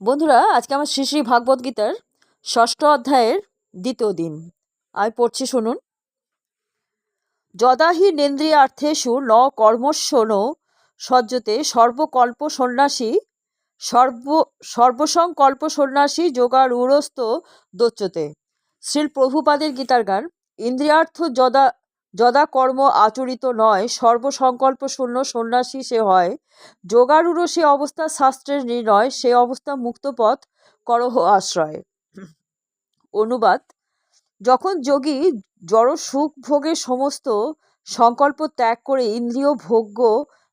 বন্ধুরা, আজকে আমার শ্রী শ্রী ভাগবত গীতার ষষ্ঠ অধ্যায়ের দ্বিতীয় দিন। আমি পড়ছি, শুনুন। যদাহি নেন্দ্রিয়ার্থেষু ন কর্মস্বন সজ্জতে সর্বকল্প সন্ন্যাসী সর্ব, সর্বসংকল্প সন্ন্যাসী যোগারূঢ়স্থ দোচ্যতে। শ্রীল প্রভুপাদের গীতার গান, ইন্দ্রিয়ার্থ যদা যদা কর্ম আচরিত নয়, সর্বসংকল্প শূন্য সন্ন্যাসী সে হয়। যোগারূঢ় সে অবস্থা শাস্ত্রের নির্ণয়, সে অবস্থা মুক্তপথ, করহ আশ্রয়। অনুবাদ, যখন যোগী জড় সুখ ভোগের সমস্ত সংকল্প ত্যাগ করে ইন্দ্রিয় ভোগ্য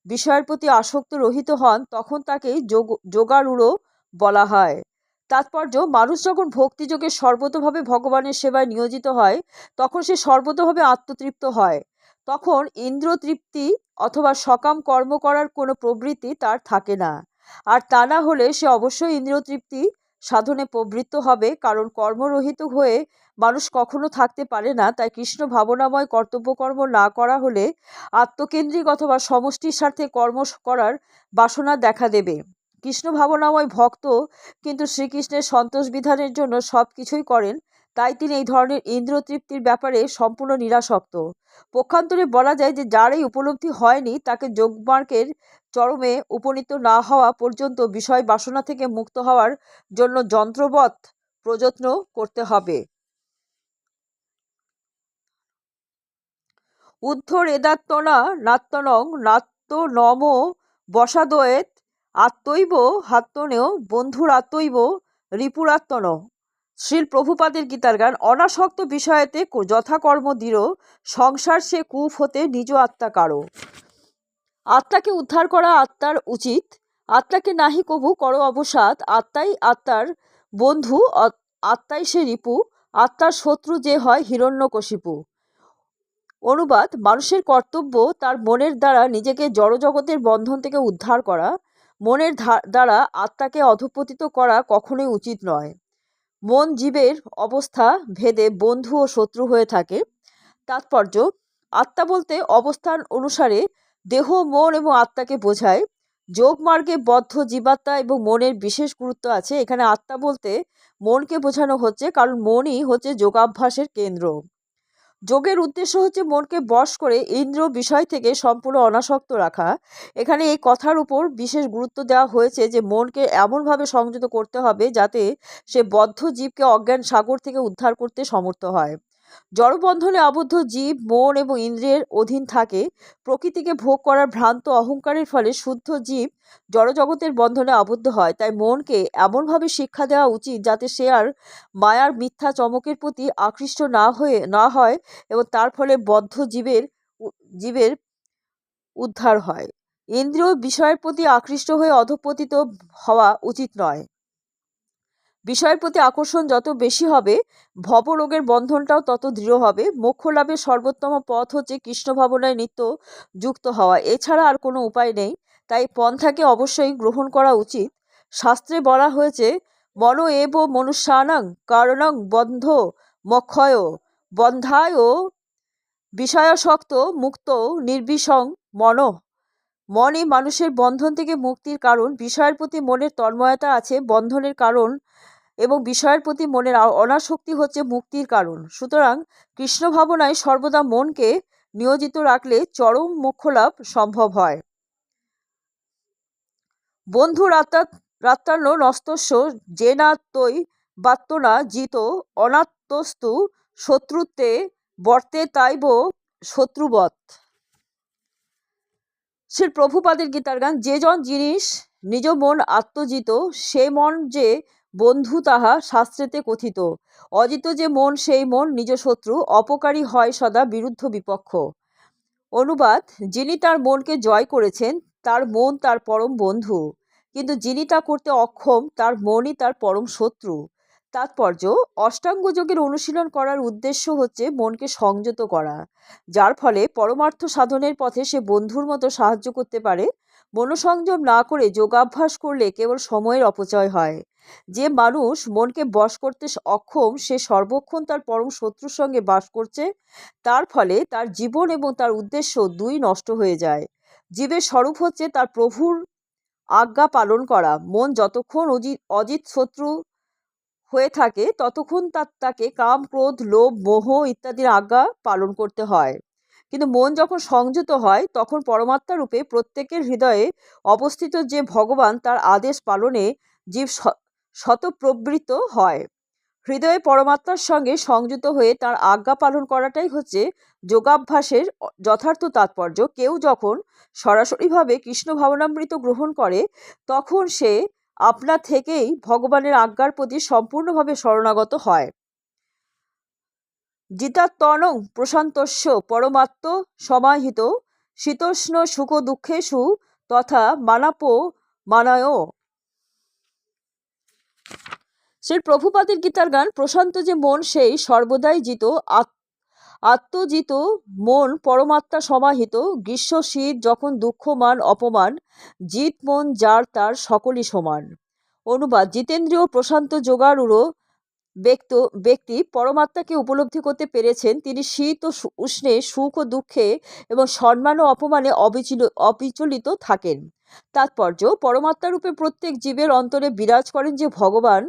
বিষয়ের প্রতি আসক্ত রহিত হন, তখন তাকে যোগ যোগারূঢ় বলা হয়। তাৎপর্য, মানুষ যখন ভক্তিযোগে সর্বতভাবে ভগবানের সেবায় নিয়োজিত হয়, তখন সে সর্বতভাবে আত্মতৃপ্ত হয়। তখন ইন্দ্র তৃপ্তি অথবা সকাম কর্ম করার কোনো প্রবৃত্তি তার থাকে না। আর তা না হলে সে অবশ্যই ইন্দ্রিয় তৃপ্তি সাধনে প্রবৃত্ত হবে, কারণ কর্মরহিত হয়ে মানুষ কখনো থাকতে পারে না। তাই কৃষ্ণ ভাবনাময় কর্তব্যকর্ম না করা হলে আত্মকেন্দ্রিক অথবা সমষ্টির স্বার্থে কর্ম করার বাসনা দেখা দেবে। কৃষ্ণ ভাবনাময় ভক্ত, কিন্তু শ্রীকৃষ্ণের সন্তোষ বিধানের জন্য সব কিছুই করেন, তাই তিনি এই ধরনের ইন্দ্র তৃপ্তির ব্যাপারে সম্পূর্ণ নিরাসক্ত। পক্ষান্তরে বলা যায় যে যার এই উপলব্ধি হয়নি, তাকে যোগমার্গের চরমে উপনীত না হওয়া পর্যন্ত বিষয় বাসনা থেকে মুক্ত হওয়ার জন্য যন্ত্রবৎ প্রযত্ন করতে হবে। উদ্ধরেদাত্তনা নাত্তনং নাত্ত নম বসাদয়েত আত্মৈব হাত্তনেও বন্ধুরাত্মৈব রিপুরাত্মন শ্রীল প্রভুপাদের গীতার গান, অনাসক্ত বিষয়েতে যথাকর্ম দৃঢ়, সংসার সে কূপ হতে নিজ আত্মা কারও। আত্মাকে উদ্ধার করা আত্মার উচিত। আত্মাকে নাহি কভু, করো অবসাদ। আত্মাই আত্মার বন্ধু আত্মাই সে রিপু। আত্মার শত্রু যে হয় হিরণ্যকশিপু। অনুবাদ, মানুষের কর্তব্য তার মনের দ্বারা নিজেকে জড়জগতের বন্ধন থেকে উদ্ধার করা। মনের দ্বারা আত্মাকে অধপতিত করা কখনোই উচিত নয়। মন জীবের অবস্থা ভেদে বন্ধু ও শত্রু হয়ে থাকে। তাৎপর্য, আত্মা বলতে অবস্থান অনুসারে দেহ, মন এবং আত্মাকে বোঝায়। যোগ মার্গে বদ্ধ জীবাত্মা এবং মনের বিশেষ গুরুত্ব আছে। এখানে আত্মা বলতে মনকে বোঝানো হচ্ছে, কারণ মনই হচ্ছে যোগাভ্যাসের কেন্দ্র। যোগের উদ্দেশ্য হচ্ছে মনকে বশ করে ইন্দ্র বিষয় থেকে সম্পূর্ণ অনাসক্ত রাখা। এখানে এই কথার উপর বিশেষ গুরুত্ব দেওয়া হয়েছে যে, মনকে এমনভাবে সংযত করতে হবে যাতে সে বদ্ধ জীবকে অজ্ঞান সাগর থেকে উদ্ধার করতে সমর্থ হয়। জড়বন্ধনে আবদ্ধ জীব, মন এবং ইন্দ্রিয়ের অধীন থাকে। প্রকৃতিকে ভোগ করার ভ্রান্ত অহংকারের ফলে শুদ্ধ জীব জড়জগতের বন্ধনে আবদ্ধ হয়। তাই মনকে এমনভাবে শিক্ষা দেওয়া উচিত যাতে সে আর মায়ার মিথ্যা চমকের প্রতি আকৃষ্ট না হয়ে, না হয় এবং তার ফলে বদ্ধ জীবের জীবের উদ্ধার হয়। ইন্দ্রিয় বিষয়ের প্রতি আকৃষ্ট হয়ে অধপতিত হওয়া উচিত নয়। বিষয়ের প্রতি আকর্ষণ যত বেশি হবে, ভবরোগের বন্ধনটাও তত দৃঢ় হবে। মোক্ষ লাভের সর্বোত্তম পথ হচ্ছে কৃষ্ণ ভাবনায় নিত্য যুক্ত হওয়া। এছাড়া আর কোনো উপায় নেই, তাই পন্থাকে অবশ্যই গ্রহণ করা উচিত। শাস্ত্রে বলা হয়েছে, মন এব মনুষ্যানাং কারণং বন্ধ মক্ষয়। বন্ধায় বিষয়াসক্ত মুক্ত নির্বিষং মন। মনই মানুষের বন্ধন থেকে মুক্তির কারণ। বিষয়ের প্রতি মনের তন্ময়তা আছে, বন্ধনের কারণ এবং বিষয়ের প্রতি মনের অনাসক্তি হচ্ছে মুক্তির কারণ। সুতরাং কৃষ্ণ ভাবনায় সর্বদা মনকে নিয়োজিত রাখলে চরম মোক্ষলাভ সম্ভব হয়। বন্ধু রাত্রান্ন নস্তস্য জেনাত্মই বাত্তনা জিত অনাত্মস্তু শত্রুত্বে বর্তে তাইব শত্রুবৎ। শ্রী প্রভুপাদের গীতার গান, যে জন জিনিস নিজ মন আত্মজিত, সে মন যে বন্ধু তাহা শাস্ত্রেতে কথিত। অজিত যে মন, সেই মন নিজ শত্রু, অপকারী হয় সদা বিরুদ্ধ বিপক্ষ। অনুবাদ, যিনি তার মনকে জয় করেছেন, তার মন তার পরম বন্ধু। কিন্তু যিনি তা করতে অক্ষম, তার মনই তার পরম শত্রু। তাৎপর্য, অষ্টাঙ্গ যোগের অনুশীলন করার উদ্দেশ্য হচ্ছে মনকে সংযত করা। যার ফলে পরমার্থ সাধনের পথে সে বন্ধুর মতো সাহায্য করতে পারে। মনোসংযম না করে যোগাভ্যাস করলে কেবল সময়ের অপচয় হয়। যে মানুষ মনকে বশ করতে অক্ষম, সে সর্বক্ষণ তার পরম শত্রুর সঙ্গে বাস করছে। তার ফলে তার জীবন এবং তার উদ্দেশ্য দুই নষ্ট হয়ে যায়। জীবের স্বরূপ হচ্ছে তার প্রভুর আজ্ঞা পালন করা। মন যতক্ষণ অজিত অজিত শত্রু হয়ে থাকে, ততক্ষণ তার তাকে কাম, ক্রোধ, লোভ, মোহ ইত্যাদির আজ্ঞা পালন করতে হয়। কিন্তু মন যখন সংযত হয়, তখন পরমাত্মা রূপে প্রত্যেকের হৃদয়ে অবস্থিত যে ভগবান, তার আদেশ পালনে জীব স্বতঃপ্রবৃত্ত হয়। হৃদয়ে পরমাত্মার সঙ্গে সংযুত হয়ে তার আজ্ঞা পালন করাটাই হচ্ছে যোগাভ্যাসের যথার্থ তাৎপর্য। কেউ যখন সরাসরিভাবে কৃষ্ণ ভাবনামৃত গ্রহণ করে, তখন সে আপনা থেকেই ভগবানের আজ্ঞার প্রতি সম্পূর্ণভাবে শরণাগত হয়। জিতাত্তনং প্রশান্তস্য পরমাত্ম সমাহিত, শীতোষ্ণ সুখ দুঃখেষু তথা মানাপো মানায়। শ্রী প্রভুপাদের গীতার গান, প্রশান্ত যে মন, সেই সর্বদাই জিত, আত- আত্মজিত মন পরমাত্মা সমাহিত, গ্রীষ্ম শীত যখন দুঃখমান অপমান, জিত মন যার তার সকলই সমান। অনুবাদ জিতেন্দ্রীয় প্রশান্ত যোগারুড়ো ব্যক্ত, ব্যক্তি পরমাত্মাকে উপলব্ধি করতে পেরেছেন। তিনি শীত ও উষ্ণে সুখ ও দুঃখে এবং সম্মান ও অপমানে অবিচল, অবিচলিত থাকেন। তাৎপর্য, পরমাত্মা রূপে প্রত্যেক জীবের অন্তরে বিরাজ করেন যে ভগবান,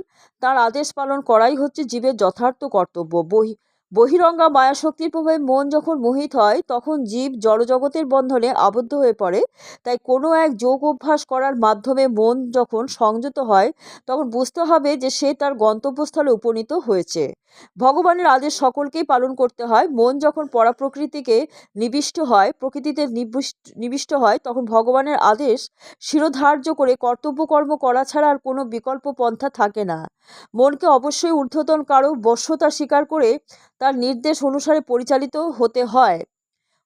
তার আদেশ পালন করাই হচ্ছে জীবের যথার্থ কর্তব্য। বহি বহিরঙ্গা মায়াশক্তির প্রভাবে মন যখন মোহিত হয়, তখন জীব জড়জগতের বন্ধনে আবদ্ধ হয়ে পড়ে। তাই কোনো এক যোগ অভ্যাস করার মাধ্যমে মন যখন সংযত হয়, তখন বুঝতে হবে যে সে তার গন্তব্যস্থলে উপনীত হয়েছে। ভগবানের আদেশ সকলকেই পালন করতে হয়। মন যখন পরা প্রকৃতিকে নিবিষ্ট হয়, প্রকৃতিতে নিবিষ্ট হয়, তখন ভগবানের আদেশ শিরোধার্য করে কর্তব্য কর্ম করা ছাড়া আর কোনো বিকল্প পন্থা থাকে না। মনকে অবশ্যই ঊর্ধ্বতন কারও বশ্যতা স্বীকার করে তার নির্দেশ অনুসারে পরিচালিত হতে হয়।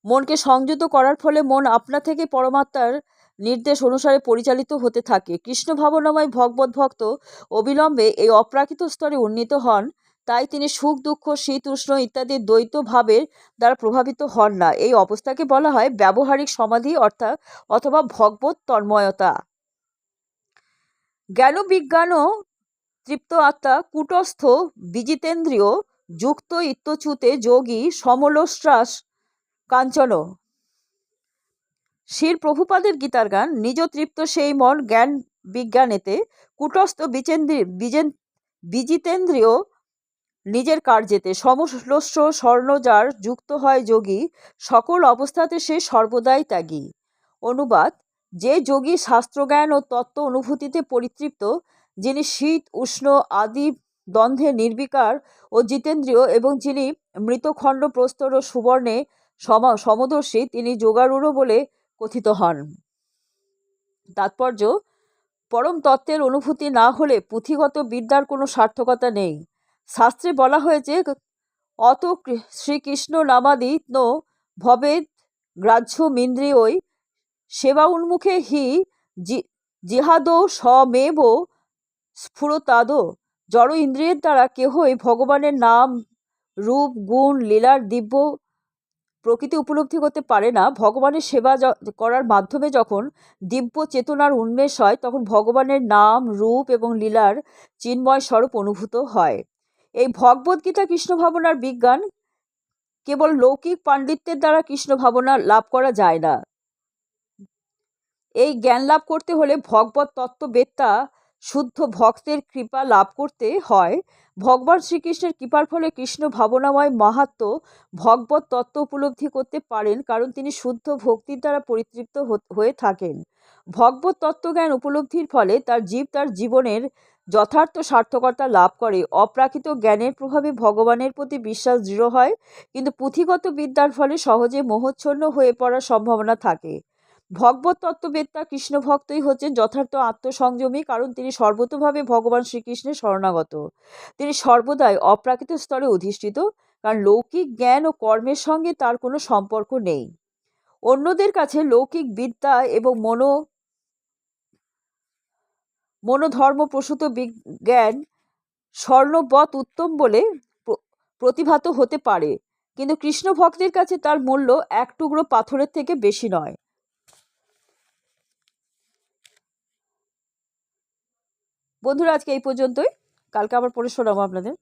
মনকে সংযত করার ফলে মন আপনা থেকে পরমাত্মার নির্দেশ অনুসারে পরিচালিত হতে থাকে। কৃষ্ণ ভাবনাময় ভগবত ভক্ত অবিলম্বে এই অপ্রাকৃত স্তরে উন্নীত হন, তাই তিনি সুখ, দুঃখ, শীত, উষ্ণ ইত্যাদি দ্বৈত ভাবের দ্বারা প্রভাবিত হন না। এই অবস্থাকে বলা হয় ব্যবহারিক সমাধি অর্থাৎ অথবা ভগবত তন্ময়তা। জ্ঞান বিজ্ঞানও তৃপ্ত আত্মা, কুটস্থ, বিজিতেন্দ্রিয় যুক্ত ইত্যচ্যুতে যোগী সমলোশ্বাস কাঞ্চন শির প্রভুপাদের গীতার গান, নিজ তৃপ্ত সেই মন জ্ঞান বিজ্ঞানেতে, কুটস্থ বিচেন্দ্রি, বিজেন, বিজিতেন্দ্রিয় নিজের কার্যেতে সমশ্লস্য স্বর্ণজার যুক্ত হয় যোগী, সকল অবস্থাতে সে সর্বদাই ত্যাগী। অনুবাদ, যে যোগী শাস্ত্রজ্ঞান ও তত্ত্ব অনুভূতিতে পরিতৃপ্ত, যিনি শীত, উষ্ণ, আদি দ্বন্দ্বে নির্বিকার ও জিতেন্দ্রীয় এবং যিনি মৃতখণ্ড প্রস্তর ও সুবর্ণে সমা, সমদর্শী, তিনি যোগারূঢ় বলে কথিত হন। তাৎপর্য, পরম তত্ত্বের অনুভূতি না হলে পুঁথিগত বিদ্যার কোনো সার্থকতা নেই। শাস্ত্রে বলা হয়েছে, অত শ্রীকৃষ্ণ নামাদি ন ভবেদ গ্রাহ্য মিন্দ্রিয়ই সেবা উন্মুখে হি জিহাদো স্বমেব স্ফুরতাদ। জড় ইন্দ্রিয়ের দ্বারা কেহই ভগবানের নাম, রূপ, গুণ, লীলার দিব্য প্রকৃতি উপলব্ধি করতে পারে না। ভগবানের সেবা করার মাধ্যমে যখন দিব্য চেতনার উন্মেষ হয়, তখন ভগবানের নাম, রূপ এবং লীলার চিন্ময় স্বরূপ অনুভূত হয়। এই ভগবদ্গীতা কৃষ্ণ ভাবনার বিজ্ঞান কেবল লৌকিক পাণ্ডিত্যের দ্বারা কৃষ্ণ ভাবনা লাভ করা যায় না। এই জ্ঞান লাভ করতে হলে ভগবত তত্ত্ববেত্তা শুদ্ধ ভক্তের কৃপা লাভ করতে হয়। ভগবান শ্রীকৃষ্ণের কৃপার ফলে কৃষ্ণ ভাবনাময় মাহাত্ম ভগবত তত্ত্ব উপলব্ধি করতে পারেন, কারণ তিনি শুদ্ধ ভক্তির দ্বারা পরিতৃপ্ত হয়ে থাকেন। ভগবত তত্ত্বজ্ঞান উপলব্ধির ফলে তার জীব তার জীবনের যথার্থ সার্থকতা লাভ করে। অপ্রাকৃত জ্ঞানের প্রভাবে ভগবানের প্রতি বিশ্বাস দৃঢ় হয়, কিন্তু পুঁথিগত বিদ্যার ফলে সহজে মোহচ্ছন্ন হয়ে পড়ার সম্ভাবনা থাকে। ভগবত তত্ত্ববেত্তা কৃষ্ণ ভক্তই হচ্ছেন, যথার্থ আত্মসংযমী, কারণ তিনি সর্বতোভাবে ভগবান শ্রীকৃষ্ণের শরণাগত। তিনি সর্বদাই অপ্রাকৃত স্তরে অধিষ্ঠিত, কারণ লৌকিক জ্ঞান ও কর্মের সঙ্গে তার কোনো সম্পর্ক নেই। অন্যদের কাছে লৌকিক বিদ্যা এবং মনো মনোধর্ম প্রসূত বিজ্ঞান স্বর্ণবৎ উত্তম বলে প্রতিভাত হতে পারে, কিন্তু কৃষ্ণ ভক্তের কাছে তার মূল্য এক টুকরো পাথরের থেকে বেশি নয়। বন্ধুরা আজকে এই পর্যন্তই। কালকে আবার পরে শোনাবো আপনাদের।